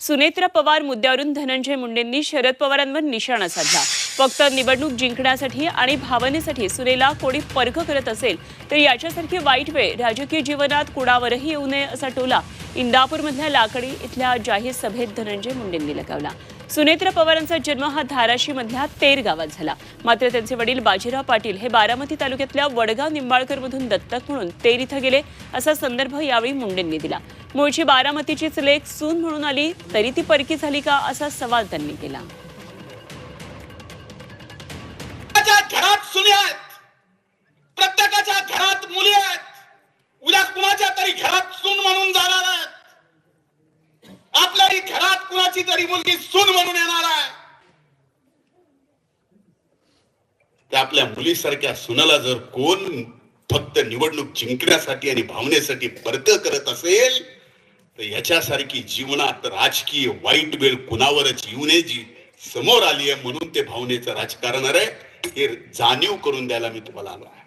सुनेत्रा पवार मुद्द्यावरून धनंजय मुंडेंनी शरद पवारांवर निशाणा साधला. फक्त निवडणूक जिंकण्यासाठी आणि भावनेसाठी सुनेला कोणी पर्ख करत असेल तर याच्यासारखी वाईट वेळ राजकीय जीवनात कुणावरही येऊ नये असा टोला इंदापूरमधल्या लाकडी इथल्या जाहीर सभेत धनंजय मुंडेंनी लगावला. सुनेत्रा पवारांचा जन्म हा धाराशीमधल्या तेर गावात झाला. मात्र त्यांचे वडील बाजीराव पाटील हे बारामती तालुक्यातल्या वडगाव निंबाळकरमधून दत्तक म्हणून तेर इथं गेले असा संदर्भ यावेळी मुंडेंनी दिला. मूळची बारामतीचीच लेख सून म्हणून आली तरी ती परकी झाली का असा सवाल त्यांनी केला. प्रत्येकाच्या घरात सुनी आहेत. प्रत्येकाच्या घरात मुली आहेत. उद्या कुणाच्या तरी घरात सून म्हणून जाणार आहेत. आपल्याही घरात कुणाची तरी मुलगी सून म्हणून येणार आहे. त्या आपल्या मुलीसारख्या सुनाला जर कोण फक्त निवडणूक जिंकण्यासाठी आणि भावनेसाठी परत करत असेल तर याच्यासारखी जीवनात राजकीय वाईट वेळ कुणावरच येऊ नये जी समोर आली आहे म्हणून ते भावनेचं राजकारण आहे. हे जाणीव करून द्यायला मी तुम्हाला आलो आहे.